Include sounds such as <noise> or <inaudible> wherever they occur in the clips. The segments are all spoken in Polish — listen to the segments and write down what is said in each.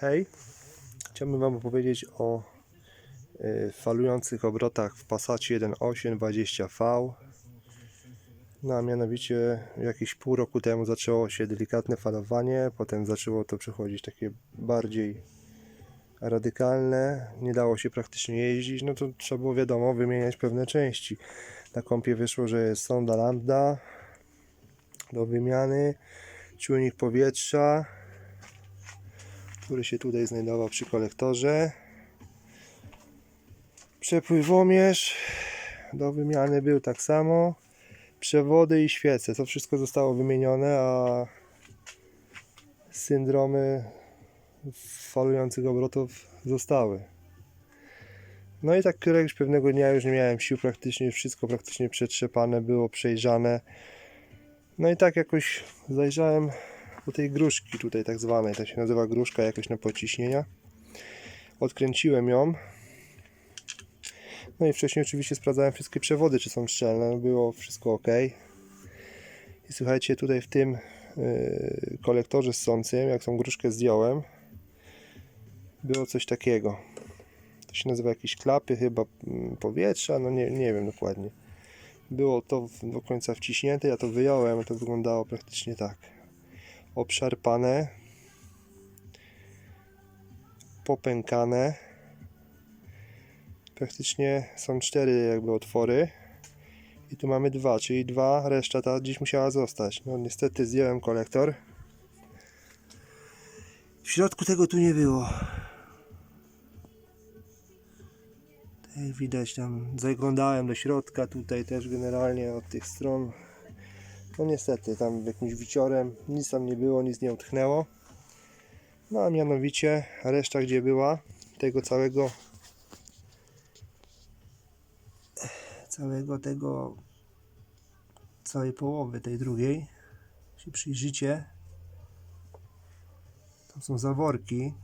Hej, chciałbym Wam opowiedzieć o y, falujących obrotach w Passacie 1.8 20V. No a mianowicie jakieś pół roku temu zaczęło się delikatne falowanie, potem zaczęło to przechodzić takie bardziej radykalne, nie dało się praktycznie jeździć, no to trzeba było wiadomo wymieniać pewne części. Na kompie wyszło, że jest sonda lambda do wymiany, czujnik powietrza, który się tutaj znajdował przy kolektorze. Przepływomierz do wymiany był tak samo. Przewody i świece, to wszystko zostało wymienione, a syndromy falujących obrotów zostały. No i tak któregoś pewnego dnia już nie miałem sił praktycznie, wszystko praktycznie przetrzepane było, przejrzane. No i tak jakoś zajrzałem do tej gruszki tutaj tak zwanej, to się nazywa gruszka jakoś na pociśnienia. Odkręciłem ją. No i wcześniej oczywiście sprawdzałem wszystkie przewody, czy są szczelne. Było wszystko ok. I słuchajcie, tutaj w tym yy, kolektorze ssącym, jak tą gruszkę zdjąłem, było coś takiego. To się nazywa jakieś klapy chyba mm, powietrza, no nie, nie wiem dokładnie. Było to do końca wciśnięte, ja to wyjąłem, to wyglądało praktycznie tak obszarpane, popękane. Praktycznie są cztery jakby otwory. I tu mamy dwa, czyli dwa, reszta ta gdzieś musiała zostać. No niestety zdjąłem kolektor. W środku tego tu nie było. Tak widać tam zaglądałem do środka, tutaj też generalnie od tych stron no niestety, tam jakimś wiciorem nic tam nie było, nic nie utknęło. No a mianowicie reszta gdzie była tego całego całego tego całej połowy tej drugiej się przyjrzycie tam są zaworki.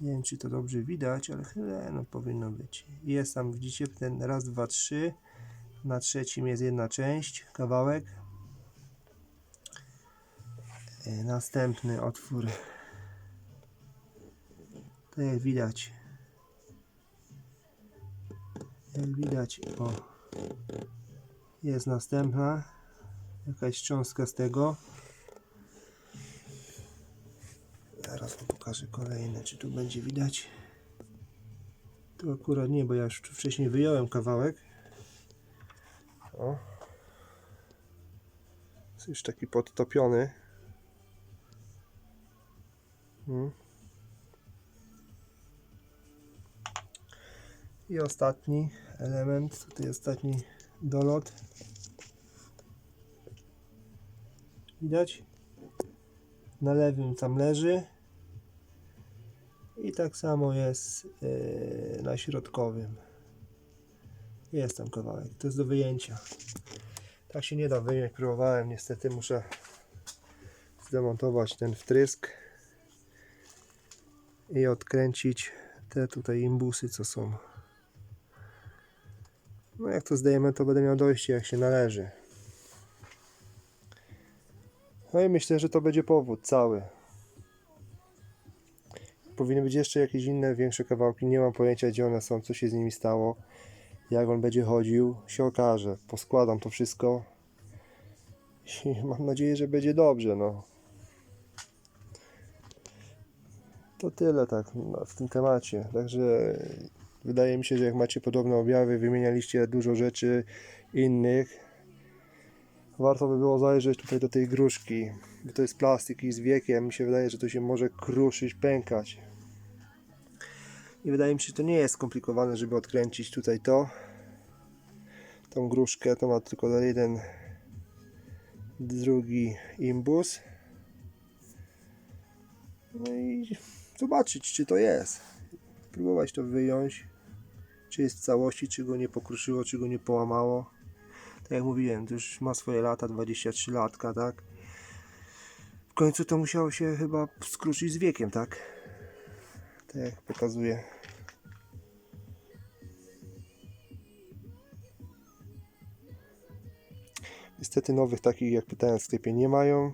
Nie wiem czy to dobrze widać, ale chyba no, powinno być. Jest tam widzicie ten raz, dwa, trzy na trzecim jest jedna część, kawałek. E, Następny otwór. To jak widać. Jak widać, o. Jest następna. Jakaś cząstka z tego. Zaraz pokażę kolejne, czy tu będzie widać. Tu akurat nie, bo ja już wcześniej wyjąłem kawałek. O. Jest już taki podtopiony. Mm. I ostatni element, tutaj ostatni dolot. Widać? Na lewym tam leży. I tak samo jest yy, na środkowym. Jest tam kawałek, to jest do wyjęcia. Tak się nie da wyjąć, próbowałem, niestety muszę zdemontować ten wtrysk i odkręcić te tutaj imbusy, co są. No jak to zdejmę, to będę miał dojście jak się należy. No i myślę, że to będzie powód cały. Powinny być jeszcze jakieś inne, większe kawałki. Nie mam pojęcia, gdzie one są, co się z nimi stało jak on będzie chodził, się okaże. Poskładam to wszystko i <laughs> mam nadzieję, że będzie dobrze. No. To tyle tak no, w tym temacie. Także wydaje mi się, że jak macie podobne objawy, wymienialiście dużo rzeczy innych, warto by było zajrzeć tutaj do tej gruszki. Bo to jest plastik i z wiekiem mi się wydaje, że to się może kruszyć, pękać. I wydaje mi się, że to nie jest skomplikowane, żeby odkręcić tutaj to. Tą gruszkę to ma tylko jeden, drugi imbus. No i zobaczyć, czy to jest. Próbować to wyjąć, czy jest w całości, czy go nie pokruszyło, czy go nie połamało. Tak jak mówiłem, to już ma swoje lata, 23 latka, tak? W końcu to musiało się chyba skruszyć z wiekiem, tak? Tak jak pokazuje. Niestety nowych takich jak pytałem w sklepie nie mają.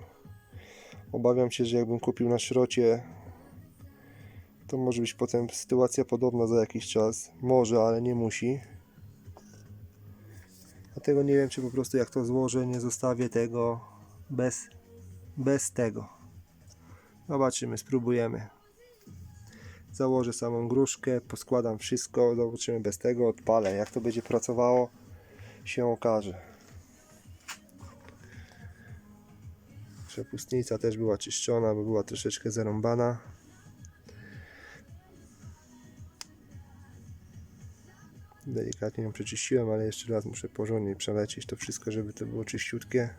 Obawiam się, że jakbym kupił na szrocie, to może być potem sytuacja podobna za jakiś czas. Może, ale nie musi. Dlatego nie wiem, czy po prostu jak to złożę, nie zostawię tego bez, bez tego. Zobaczymy, spróbujemy. Założę samą gruszkę, poskładam wszystko, zobaczymy bez tego, odpalę. Jak to będzie pracowało, się okaże. Przepustnica też była czyszczona, bo była troszeczkę zarąbana. Delikatnie ją przeczyściłem, ale jeszcze raz muszę porządnie przelecieć to wszystko, żeby to było czyściutkie.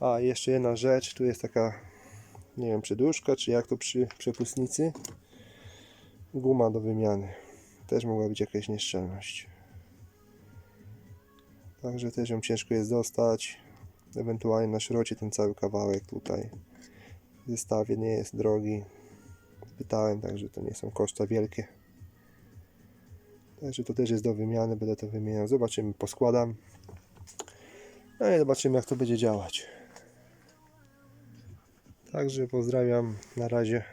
A, jeszcze jedna rzecz, tu jest taka, nie wiem, przedłużka, czy jak to przy przepustnicy. Guma do wymiany. Też mogła być jakaś nieszczelność. Także też ją ciężko jest dostać. Ewentualnie na szrocie ten cały kawałek tutaj w zestawie nie jest drogi. Pytałem, także to nie są koszta wielkie. Także to też jest do wymiany, będę to wymieniał. Zobaczymy, poskładam. No i zobaczymy jak to będzie działać. Także pozdrawiam, na razie.